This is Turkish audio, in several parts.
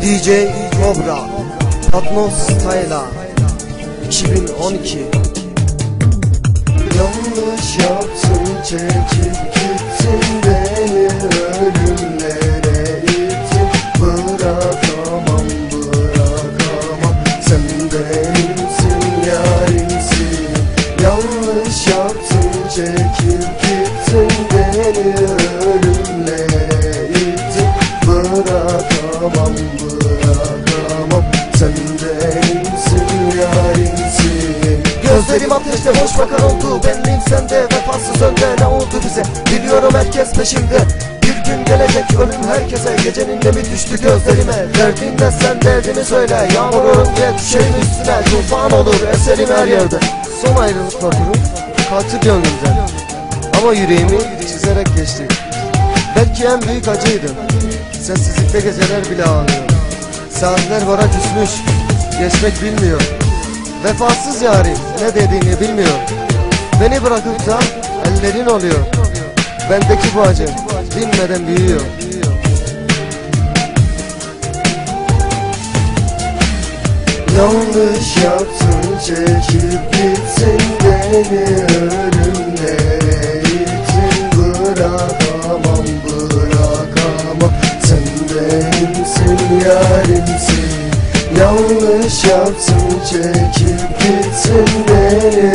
DJ Cobra Patmos Style'a 2012 Yanlış yaptın çekip gittin beni ölümlere ittin Bırakamam bırakamam. Sen benimsin yarimsin? Yanlış yaptın çekip gittin beni ölümlere ittin Bırakamam bırakamam Gözlerim ateşte boş bakan oldu Benliğim sende vefasız önde. Ne oldu bize? Biliyorum herkes peşimde Bir gün gelecek ölüm herkese. Gecenin de mi düştü gözlerime. Derdinle sen derdini söyle. Yağmur olunca düşerim üstüne. Tufan olur eserim her yerde. Son ayrılık vapuru. Kalktı gönlümden Ama yüreğimi çizerek geçti. Belki en büyük acıydı. Sessizlikte geceler bile ağlıyor. Saatler bana küsmüş. Geçmek bilmiyor Vefasız yarim ne dediğini bilmiyor. Beni bırakıp da ellerin oluyor. Bendeki bu acı dinmeden büyüyor. Yanlış yaptın çekip gitsin beni ölümlere Yanlış yaptın çekip gitsin beni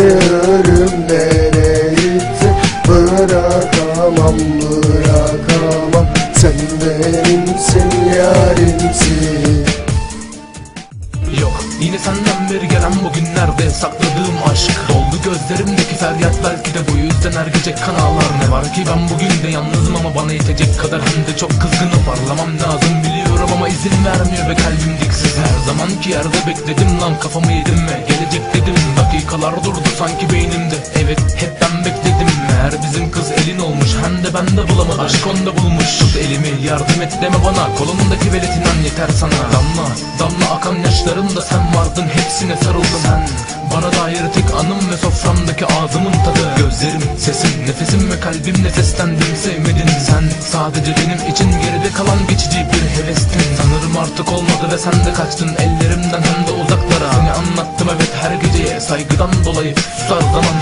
ölümlere ittin Bırakamam bırakamam. Sen benimsin yarimsin. Yok yine senden beri gelen bugünlerde sakladığım aşk. Doldu gözlerimdeki feryat belki de bu yüzden her gece kan Ne var ki? Ben bugün de yalnızım ama bana yetecek kadar hem de çok kızgınım. Parlamam lazım biliyorum ama izin vermiyor ve kalbim zamanki yerde bekledim lan kafamı yedim ve gelecek dedim. Dakikalar durdu sanki beynimde. Evet hep ben de bulamadım Aşk onda bulmuş. Tut elimi yardım et deme bana. Kolumdaki veletinden yeter sana. Damla damla akan yaşlarımda sen vardın. Hepsine sarıldım. Sen bana dair tek anım ve soframdaki ağzımın tadı. Gözlerim, sesim, nefesim ve kalbimle seslendim sevmedin sen. Sadece benim için geride kalan geçici bir hevestin. Sanırım artık olmadı ve sen de kaçtın. Ellerimden hem de uzaklara. Seni anlattım evet her geceye. Saygıdan dolayı susar zaman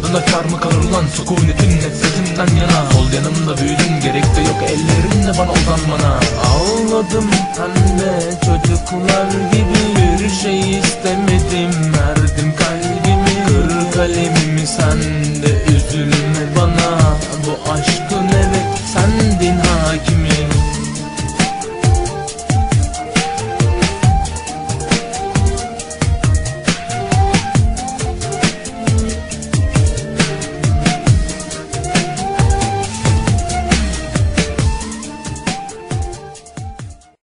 Ardına kar mı kalır lan sükunetin nefretimden yana. Sol yanımda büyüdün gerek de yok ellerinle bana uzanmana. Ağladım hem de çocuklar gibi bir şey istemedim. Verdim